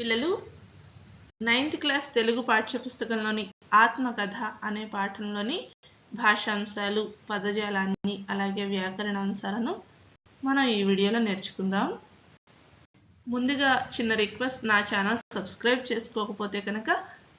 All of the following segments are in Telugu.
పిల్లలు నైన్త్ క్లాస్ తెలుగు పాఠ్యపుస్తకంలోని ఆత్మకథ అనే పాఠంలోని భాషాంశాలు పదజాలాన్ని అలాగే వ్యాకరణ అంశాలను మనం ఈ వీడియోలో నేర్చుకుందాం. ముందుగా చిన్న రిక్వెస్ట్ నా ఛానల్ సబ్స్క్రైబ్ చేసుకోకపోతే కనుక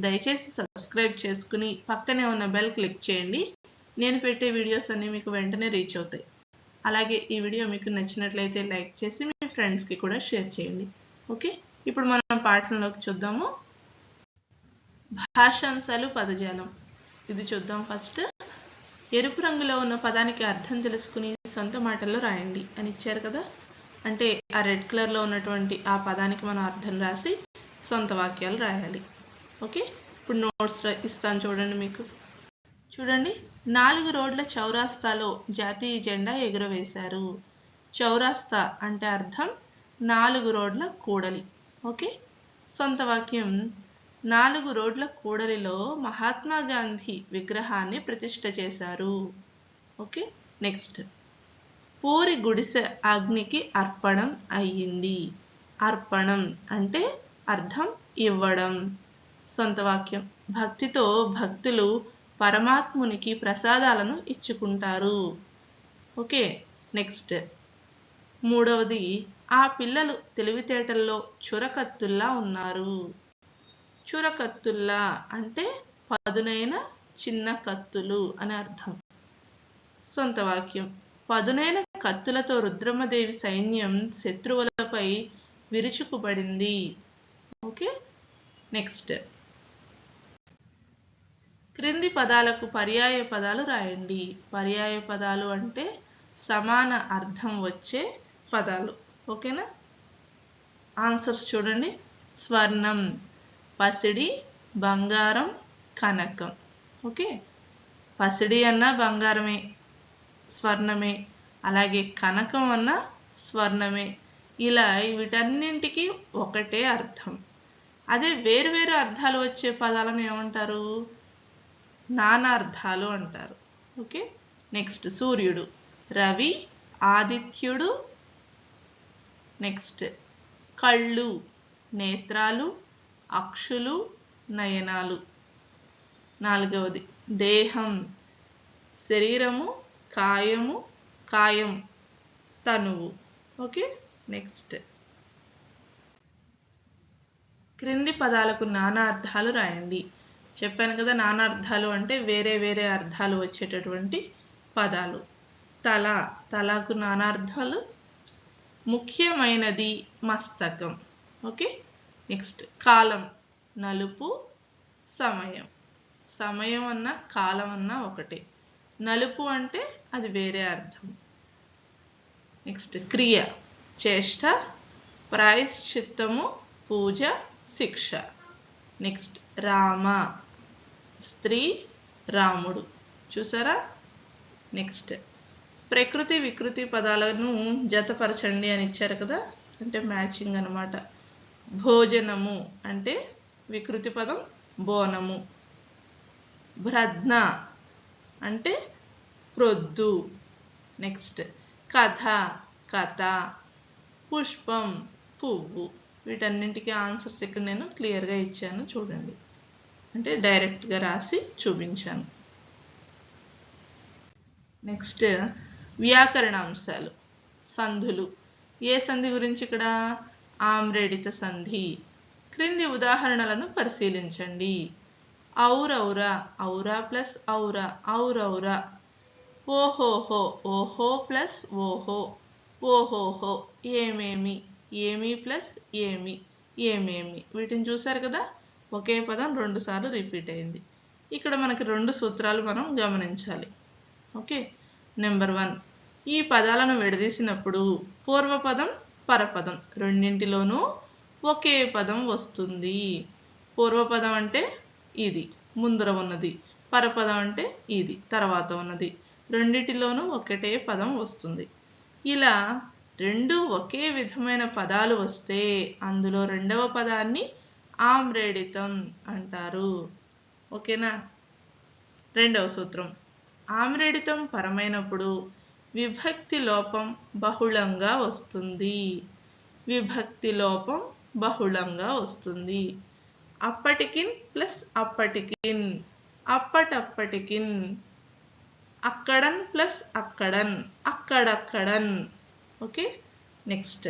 దయచేసి సబ్స్క్రైబ్ చేసుకుని పక్కనే ఉన్న బెల్ క్లిక్ చేయండి. నేను పెట్టే వీడియోస్ అన్నీ మీకు వెంటనే రీచ్ అవుతాయి. అలాగే ఈ వీడియో మీకు నచ్చినట్లయితే లైక్ చేసి మీ ఫ్రెండ్స్కి కూడా షేర్ చేయండి. ఓకే? ఇప్పుడు మనం పాఠంలోకి చూద్దాము. భాషాంశాలు పదజాలం. ఇది చూద్దాం ఫస్ట్. ఎరుపు రంగులో ఉన్న పదానికి అర్థం తెలుసుకుని సొంత మాటల్లో రాయండి అని ఇచ్చారు కదా. అంటే ఆ రెడ్ కలర్లో ఉన్నటువంటి ఆ పదానికి మనం అర్థం రాసి సొంత వాక్యాలు రాయాలి. ఓకే? ఇప్పుడు నోట్స్ ఇస్తాను చూడండి మీకు. చూడండి. నాలుగు రోడ్ల చౌరాస్తాలో జాతీయ జెండా ఎగురవేశారు. చౌరాస్తా అంటే అర్థం నాలుగు రోడ్ల కూడలి. ఓకే? సొంత వాక్యం. నాలుగు రోడ్ల కూడలిలో మహాత్మా గాంధీ విగ్రహాన్ని ప్రతిష్ట చేశారు. ఓకే? నెక్స్ట్. పూరి గుడిసె అగ్నికి అర్పణం అయ్యింది. అర్పణం అంటే అర్థం ఇవ్వడం. సొంత వాక్యం. భక్తితో భక్తులు పరమాత్మునికి ప్రసాదాలను ఇచ్చుకుంటారు. ఓకే? నెక్స్ట్. మూడవది ఆ పిల్లలు తెలివితేటల్లో చురకత్తుల్లా ఉన్నారు. చురకత్తుల్లా అంటే పదునైన చిన్న కత్తులు అని అర్థం. సొంత వాక్యం. పదునైన కత్తులతో రుద్రమ్మదేవి సైన్యం శత్రువులపై విరుచుకుపడింది. ఓకే? నెక్స్ట్. క్రింది పదాలకు పర్యాయ పదాలు రాయండి. పర్యాయ పదాలు అంటే సమాన అర్థం వచ్చే పదాలు. ఓకేనా? ఆన్సర్స్ చూడండి. స్వర్ణం పసిడి బంగారం కనకం. ఓకే? పసిడి అన్నా బంగారమే స్వర్ణమే. అలాగే కనకం అన్నా స్వర్ణమే. ఇలా వీటన్నింటికి ఒకటే అర్థం. అదే వేరు వేరు అర్థాలు వచ్చే పదాలను ఏమంటారు? నానార్థాలు అంటారు. ఓకే? నెక్స్ట్ సూర్యుడు. రవి ఆదిత్యుడు నెక్స్ట్. కళ్ళు నేత్రాలు అక్షులు నయనాలు. నాలుగవది. దేహం. శరీరము కాయము కాయం. తనువు. ఓకే? నెక్స్ట్. క్రింది పదాలకు నానా అర్థాలు రాయండి. చెప్పాను కదా నానా అర్థాలు అంటే వేరే వేరే అర్థాలు వచ్చేటటువంటి పదాలు. తల. తలకు నానా అర్థాలు ముఖ్యమైనది మస్తకం. ఓకే? నెక్స్ట్ కాలం. నలుపు సమయం. సమయం అన్న కాలం అన్న ఒకటే. నలుపు అంటే అది వేరే అర్థం. నెక్స్ట్ క్రియ. చేష్ట ప్రాయశ్చిత్తము పూజ శిక్ష. నెక్స్ట్ రామ. స్త్రీ రాముడు. చూసారా? నెక్స్ట్ ప్రకృతి వికృతి పదాలను జతపరచండి అని ఇచ్చారు కదా? అంటే మ్యాచింగ్ అనమాట భోజనము అంటే వికృతి పదం బోనము. భ్రద్న అంటే ప్రొద్దు. నెక్స్ట్ కథ కథ పుష్పం పువ్వు. వీటన్నింటికి ఆన్సర్స్ ఇక్కడ నేను క్లియర్గా ఇచ్చాను చూడండి. అంటే డైరెక్ట్గా రాసి చూపించాను. నెక్స్ట్ వ్యాకరణ అంశాలు సంధులు. ఏ సంధి గురించి ఇక్కడ? ఆమ్రేడిత సంధి. క్రింది ఉదాహరణలను పరిశీలించండి. ఔరౌరా ఔరా ప్లస్ ఔరా ఔరౌరా. ఓహోహో ఓహో ప్లస్ ఓహో. ఓహోహో ఏమేమి? ఏమి ప్లస్ ఏమి? ఏమేమి? వీటిని చూసారు కదా? ఒకే పదం రెండు సార్లు రిపీట్ అయింది. ఇక్కడ మనకి రెండు సూత్రాలు మనం గమనించాలి. ఓకే? నెంబర్ వన్ ఈ పదాలను విడదీసినప్పుడు పూర్వపదం పరపదం రెండింటిలోనూ ఒకే పదం వస్తుంది. పూర్వపదం అంటే ఇది ముందర ఉన్నది. పరపదం అంటే ఇది తర్వాత ఉన్నది. రెండిటిలోనూ ఒకటే పదం వస్తుంది. ఇలా రెండు ఒకే విధమైన పదాలు వస్తే అందులో రెండవ పదాన్ని ఆమ్రేడితం అంటారు. ఓకేనా? రెండవ సూత్రం. ఆమ్రేడితం పరమైనప్పుడు విభక్తి లోపం బహుళంగా వస్తుంది. విభక్తి లోపం బహుళంగా వస్తుంది. అప్పటికిన్ ప్లస్ అప్పటికిన్ అప్పటప్పటికిన్ అక్కడన్ ప్లస్ అక్కడన్ అక్కడక్కడన్. ఓకే? నెక్స్ట్.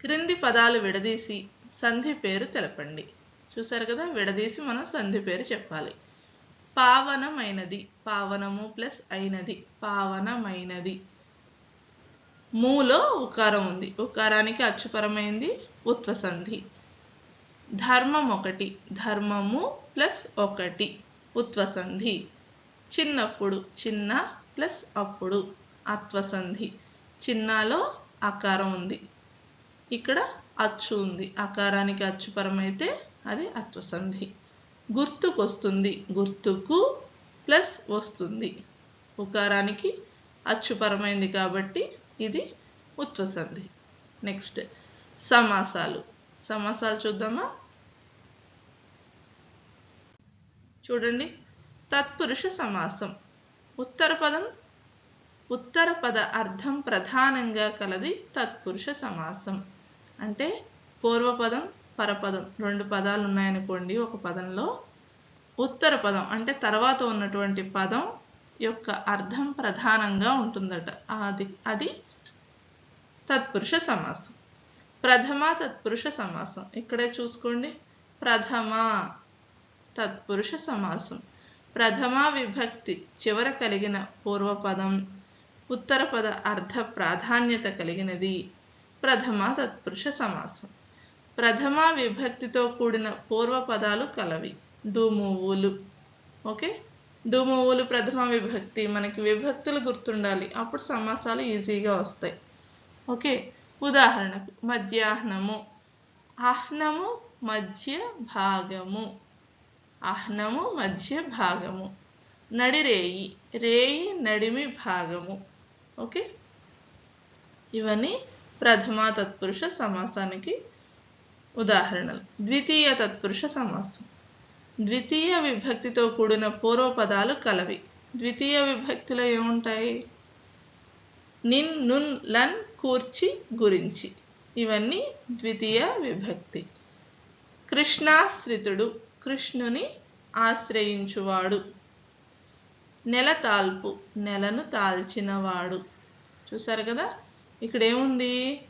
క్రింది పదాలు విడదీసి సంధి పేరు తెలపండి. చూసారు కదా? విడదీసి మనం సంధి పేరు చెప్పాలి. పావనమైనది. పావనము ప్లస్ అయినది. పావనమైనది. మూలో ఉకారం ఉంది. ఉకారానికి అచ్చుపరమైంది. ఉత్వసంధి ధర్మం ఒకటి ధర్మము ప్లస్ ఒకటి. ఉత్వసంధి చిన్నప్పుడు చిన్న ప్లస్ అప్పుడు అత్వసంధి. చిన్నలో అకారం ఉంది. ఇక్కడ అచ్చు ఉంది. అకారానికి అచ్చుపరమైతే అది అత్వసంధి. గుర్తుకొస్తుంది. గుర్తుకు ప్లస్ వస్తుంది. ఉకారానికి అచ్చుపరమైంది కాబట్టి ఇది ఉత్వసంధి నెక్స్ట్ సమాసాలు. సమాసాలు చూద్దామా? చూడండి. తత్పురుష సమాసం. ఉత్తర పదం ఉత్తర పద అర్థం ప్రధానంగా కలది తత్పురుష సమాసం. అంటే పూర్వపదం పరపదం. రెండు పదాలు ఉన్నాయనుకోండి ఒక పదంలో. ఉత్తర పదం అంటే తర్వాత ఉన్నటువంటి పదం యొక్క అర్థం ప్రధానంగా ఉంటుందట. అది అది తత్పురుష సమాసం. ప్రథమ తత్పురుష సమాసం. ఇక్కడే చూసుకోండి. ప్రథమ తత్పురుష సమాసం. ప్రథమ విభక్తి చివర కలిగిన పూర్వపదం. ఉత్తర పద అర్థ ప్రాధాన్యత కలిగినది. ప్రథమ తత్పురుష సమాసం. ప్రథమ విభక్తితో కూడిన పూర్వపదాలు కలవి. డూమువులు. ఓకే? డూమువులు ప్రథమ విభక్తి. మనకి విభక్తులు గుర్తుండాలి. అప్పుడు సమాసాలు ఈజీగా వస్తాయి. ఓకే? ఉదాహరణకు మధ్యాహ్నము. ఆహ్నము మధ్య భాగము. ఆహ్నము మధ్య భాగము. నడిరేయి. రేయి నడిమి భాగము. ఓకే? ఇవన్నీ ప్రథమ తత్పురుష సమాసానికి ఉదాహరణలు. ద్వితీయ తత్పురుష సమాసం ద్వితీయ విభక్తితో కూడిన పూర్వపదాలు కలవి. ద్వితీయ విభక్తులు ఏముంటాయి? నిన్ నున్ లన్ కూర్చి గురించి. ఇవన్నీ ద్వితీయ విభక్తి. కృష్ణాశ్రితుడు కృష్ణుని ఆశ్రయించువాడు. నెల తాల్పు. నెలను తాల్చినవాడు. చూసారు కదా? ఇక్కడ ఏముంది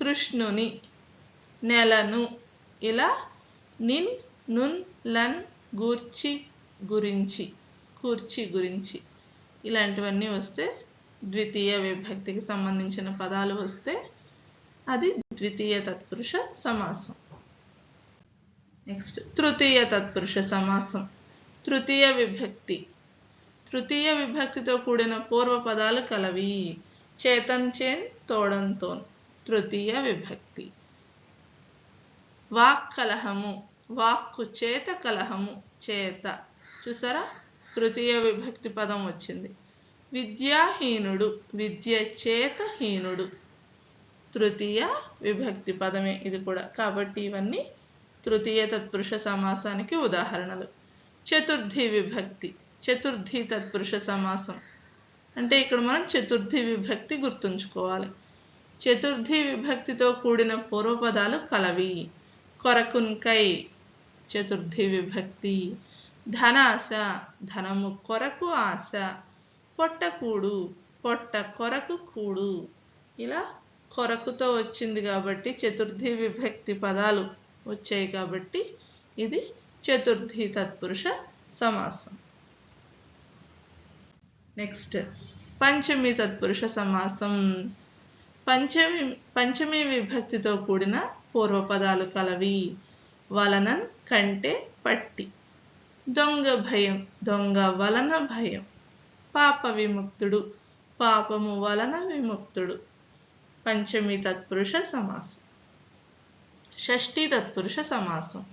కృష్ణుని. నెలను ఇలా నిన్ నున్ లన్ గూర్చి గురించి కూర్చి గురించి ఇలాంటివన్నీ వస్తే ద్వితీయ విభక్తికి సంబంధించిన పదాలు వస్తే అది ద్వితీయ తత్పురుష సమాసం. నెక్స్ట్ తృతీయ తత్పురుష సమాసం. తృతీయ విభక్తి. తృతీయ విభక్తితో కూడిన పూర్వ పదాలు కలవి. చేతన్ చేన్ తోడంతోన్ తృతీయ విభక్తి. వాక్ కలహము వాక్కు చేత. కలహము చేత చూసారా? తృతీయ విభక్తి పదం వచ్చింది. విద్యాహీనుడు విద్య చేత హీనుడు తృతీయ విభక్తి పదమే ఇది కూడా. కాబట్టి ఇవన్నీ తృతీయ తత్పురుష సమాసానికి ఉదాహరణలు. చతుర్థి విభక్తి చతుర్థి తత్పురుష సమాసం. అంటే ఇక్కడ మనం చతుర్థి విభక్తి గుర్తుంచుకోవాలి. చతుర్థి విభక్తితో కూడిన పూర్వపదాలు కలవి. కొరకున్కై చతుర్థి విభక్తి. ధనాశ ధనము కొరకు ఆశ పొట్టకూడు పొట్ట కొరకు కూడు. ఇలా కొరకుతో వచ్చింది కాబట్టి చతుర్థి విభక్తి పదాలు వచ్చాయి కాబట్టి ఇది చతుర్థి తత్పురుష సమాసం. నెక్స్ట్ పంచమి తత్పురుష సమాసం. పంచమి పంచమి విభక్తితో కూడిన పూర్వపదాలు కలవి. వలనన్ కంటే పట్టి. దొంగ భయం దొంగ వలన భయం. పాప విముక్తుడు పాపము వలన విముక్తుడు. పంచమి తత్పురుష సమాసం. షష్ఠి తత్పురుష సమాసం.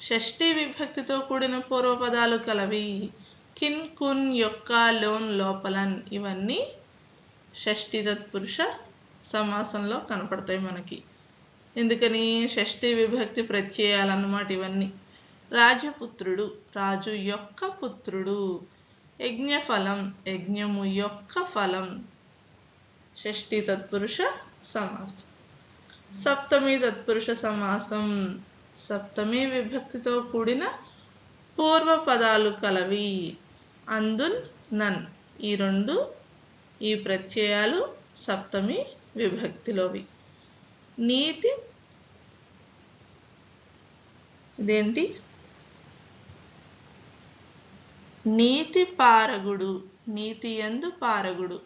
షష్ఠి విభక్తితో కూడిన పూర్వపదాలు కలవి. కిన్ కున్ యొక్క లోన్ లోపలన్ ఇవన్నీ షష్ఠి తత్పురుష సమాసంలో కనపడతాయి మనకి. ఎందుకని షష్ఠి విభక్తి ప్రత్యయాలన్నమాట ఇవన్నీ. రాజపుత్రుడు రాజు యొక్క పుత్రుడు యజ్ఞఫలం యజ్ఞము యొక్క ఫలం. షష్ఠి తత్పురుష సమాసం. సప్తమి తత్పురుష సమాసం. సప్తమి విభక్తితో కూడిన పూర్వ పదాలు కలవి. అందున్ నన్. ఈ రెండు ఈ ప్రత్యయాలు సప్తమి విభక్తిలోవి. నీతి ఇదేంటి? నీతి పారగుడు నీతి ఎందు పారగుడు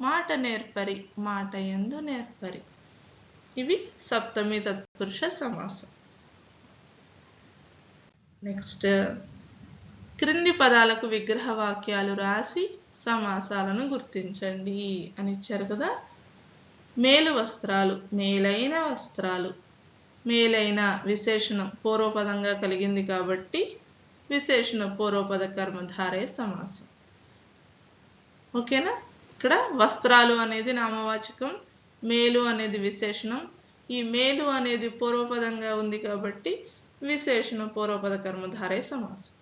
మాట నేర్పరి మాట ఎందు నేర్పరి. ఇవి సప్తమి తత్పురుష సమాసం. నెక్స్ట్ క్రింది పదాలకు విగ్రహ వాక్యాలు రాసి సమాసాలను గుర్తించండి అని ఇచ్చారు కదా? మేలు వస్త్రాలు మేలైన వస్త్రాలు. మేలైన విశేషణం పూర్వపదంగా కలిగింది కాబట్టి విశేషణ పూర్వపద కర్మధారే సమాసం. ఓకేనా? ఇక్కడ వస్త్రాలు అనేది నామవాచకం మేలు అనేది విశేషణం. ఈ మేలు అనేది పూర్వపదంగా ఉంది కాబట్టి విశేషణ పూర్వపద కర్మధారే సమాసం.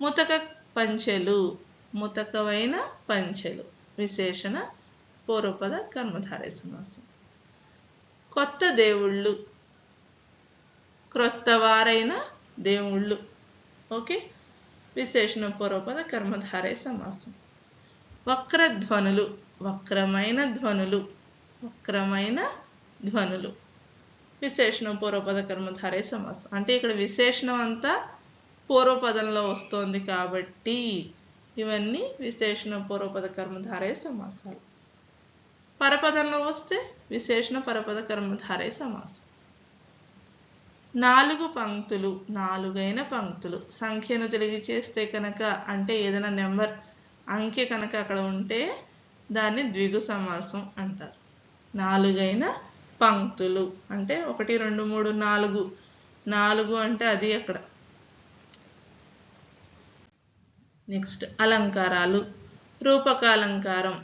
ముతక పంచెలు ముతకవైన పంచెలు విశేషణ పూర్వపద కర్మధారే సమాసం కొత్త దేవుళ్ళు. క్రొత్తవారైన దేవుళ్ళు. ఓకే? విశేషణ పూర్వపద కర్మధారే సమాసం వక్రధ్వనులు. వక్రమైన ధ్వనులు. వక్రమైన ధ్వనులు. విశేషణం పూర్వపద కర్మధారే సమాసం అంటే ఇక్కడ విశేషణం అంతా పూర్వపదంలో వస్తోంది కాబట్టి ఇవన్నీ విశేషణ పూర్వపద కర్మధారే సమాసాలు పరపదంలో వస్తే విశేషణ పరపద కర్మధారే సమాసం. నాలుగు పంక్తులు నాలుగైన పంక్తులు. సంఖ్యను తెలియ చేస్తే కనుక అంటే ఏదైనా నెంబర్ అంకె కనుక అక్కడ ఉంటే దాన్ని ద్విగు సమాసం అంటారు. నాలుగైన పంక్తులు అంటే ఒకటి రెండు మూడు నాలుగు. నాలుగు అంటే అది అక్కడ నెక్స్ట్ అలంకారాలు. రూపకాలంకారం.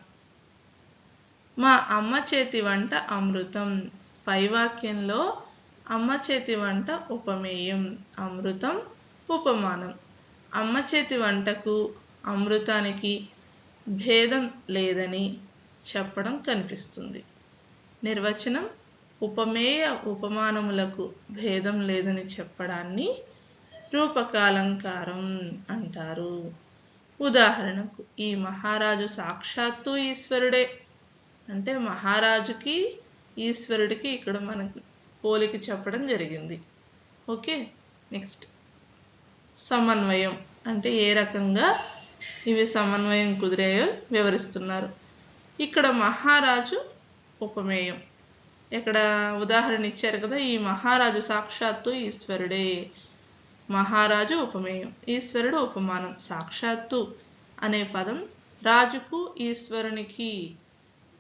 మా అమ్మ చేతి వంట అమృతం. పైవాక్యంలో అమ్మ చేతి వంట ఉపమేయం అమృతం ఉపమానం. అమ్మ చేతి వంటకు అమృతానికి భేదం లేదని చెప్పడం కనిపిస్తుంది. నిర్వచనం ఉపమేయ ఉపమానములకు భేదం లేదని చెప్పడాన్ని రూపకాలంకారం అంటారు. ఉదాహరణకు ఈ మహారాజు సాక్షాత్తు ఈశ్వరుడే. అంటే మహారాజుకి ఈశ్వరుడికి ఇక్కడ మనకి పోలిక చెప్పడం జరిగింది. ఓకే? నెక్స్ట్. సమన్వయం. అంటే ఏ రకంగా ఇవి సమన్వయం కుదిరాయో వివరిస్తున్నారు. ఇక్కడ మహారాజు ఉపమేయం. ఇక్కడ ఉదాహరణ ఇచ్చారు కదా ఈ మహారాజు సాక్షాత్తు ఈశ్వరుడే. మహారాజు ఉపమేయం. ఈశ్వరుడు ఉపమానం. సాక్షాత్తు అనే పదం రాజుకు ఈశ్వరునికి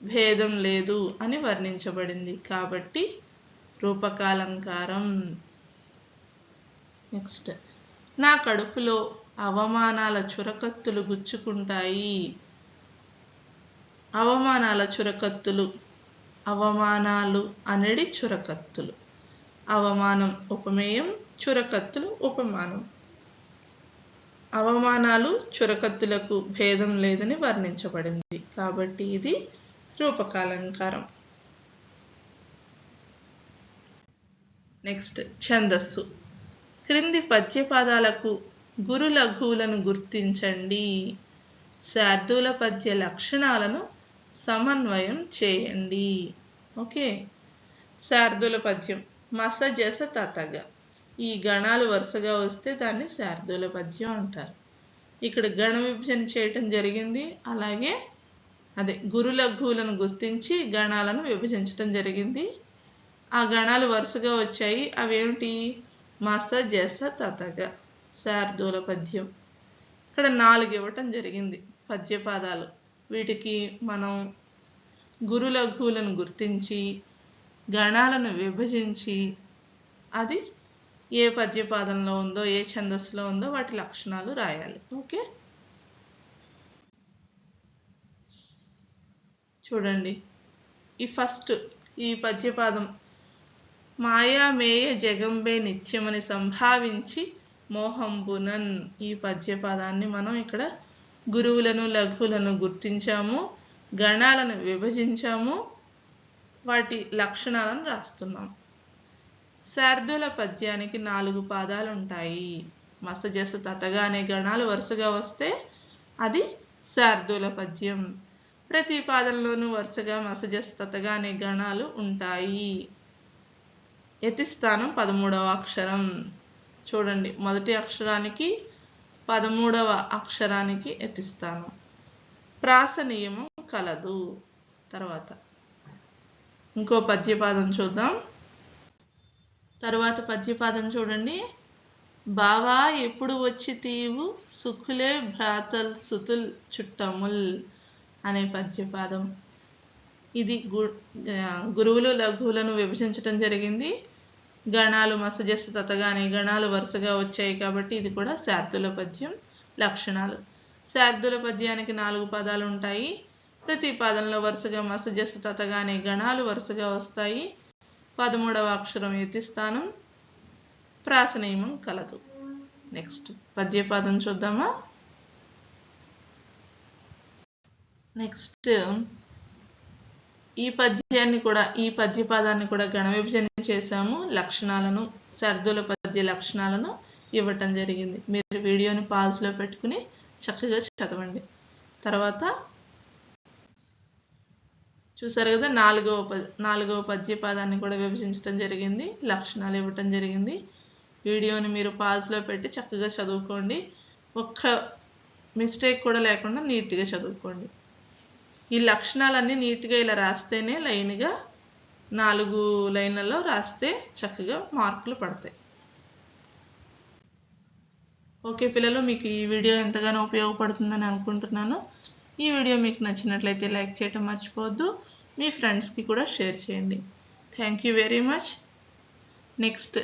భేదం లేదు అని వర్ణించబడింది. కాబట్టి రూపకాలంకారం. నెక్స్ట్. నా కడుపులో అవమానాల చురకత్తులు గుచ్చుకుంటాయి. అవమానాల చురకత్తులు అవమానాలు అనేది చురకత్తులు. అవమానం ఉపమేయం చురకత్తులు ఉపమానం. అవమానాలు చురకత్తులకు భేదం లేదని వర్ణించబడింది. కాబట్టి ఇది రూపకాలంకారం నెక్స్ట్ ఛందస్సు. క్రింది పద్యపాదాలకు గురు లఘువులను గుర్తించండి. శార్దూల పద్య లక్షణాలను సమన్వయం చేయండి. ఓకే? శార్దూల పద్యం. మస జస తతగ ఈ గణాలు వరుసగా వస్తే దాన్ని శార్దూల పద్యం అంటారు. ఇక్కడ గణ విభజన చేయటం జరిగింది. అలాగే అదే గురు లఘువులను గుర్తించి గణాలను విభజించటం జరిగింది. ఆ గణాలు వరుసగా వచ్చాయి. అవేమిటి? మస జస తతగ శార్దూల పద్యం. ఇక్కడ నాలుగు ఇవ్వటం జరిగింది పద్యపాదాలు. వీటికి మనం గురు లఘువులను గుర్తించి గణాలను విభజించి అది ఏ పద్యపాదంలో ఉందో ఏ ఛందస్సులో ఉందో వాటి లక్షణాలు రాయాలి. ఓకే? చూడండి. ఈ ఫస్ట్ ఈ పద్యపాదం. మాయామేయ జగంబే నిత్యమని సంభావించి మోహంబునన్. ఈ పద్యపాదాన్ని మనం ఇక్కడ గురువులను లఘువులను గుర్తించాము గణాలను విభజించాము వాటి లక్షణాలను రాస్తున్నాం. శార్దుల పద్యానికి నాలుగు పాదాలు ఉంటాయి మసజస తతగానే గణాలు వరుసగా వస్తే అది శార్దుల పద్యం. ప్రతి పాదంలోనూ వరుసగా మసజస్తతగా అనే గణాలు ఉంటాయి. యతిస్థానం పదమూడవ అక్షరం. చూడండి మొదటి అక్షరానికి పదమూడవ అక్షరానికి యతిస్థానం. ప్రాస నియమం కలదు. తర్వాత ఇంకో పద్యపాదం చూద్దాం. తరువాత పద్యపాదం చూడండి. బావా ఎప్పుడు వచ్చి తీవు? సుఖులే భ్రాతల్ సుతుల్ చుట్టముల్. అనే పద్యపాదం. ఇది గు గురువులు లఘువులను విభజించటం జరిగింది. గణాలు మసజస్సు తతగానే గణాలు వరుసగా వచ్చాయి కాబట్టి ఇది కూడా శార్దుల పద్యం లక్షణాలు. శార్దుల పద్యానికి నాలుగు పదాలు ఉంటాయి. ప్రతి పదంలో వరుసగా మసజస్సు తతగానే గణాలు వరుసగా వస్తాయి. పదమూడవ అక్షరం యతిస్థానం ప్రాసనియమం కలదు. నెక్స్ట్ పద్యపాదం చూద్దామా? నెక్స్ట్ ఈ పద్యాన్ని కూడా ఈ పద్యపాదాన్ని కూడా గణ విభజన చేశాము. లక్షణాలను సర్దుల పద్య లక్షణాలను ఇవ్వటం జరిగింది. మీరు వీడియోని పాజ్లో పెట్టుకుని చక్కగా చదవండి. తర్వాత చూసారు కదా నాలుగవ ప నాలుగవ పద్యపాదాన్ని కూడా విభజించడం జరిగింది. లక్షణాలు ఇవ్వటం జరిగింది. వీడియోని మీరు పాజ్లో పెట్టి చక్కగా చదువుకోండి. ఒక్క మిస్టేక్ కూడా లేకుండా నీట్గా చదువుకోండి. ఈ లక్షణాలన్నీ నీట్గా ఇలా రాస్తేనే లైన్గా నాలుగు లైన్లలో రాస్తే చక్కగా మార్కులు పడతాయి. ఓకే పిల్లలు మీకు ఈ వీడియో ఎంతగానో ఉపయోగపడుతుందని అనుకుంటున్నాను. ఈ వీడియో మీకు నచ్చినట్లయితే లైక్ చేయటం మర్చిపోవద్దు. మీ ఫ్రెండ్స్కి కూడా షేర్ చేయండి. Thank you very much. Next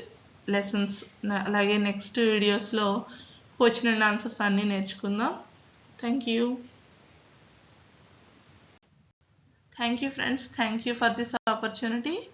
lessons అలాగే నెక్స్ట్ వీడియోస్లో క్వశ్చన్ అండ్ ఆన్సర్స్ అన్నీ నేర్చుకుందాం. Thank you. Thank you friends. Thank you for this opportunity.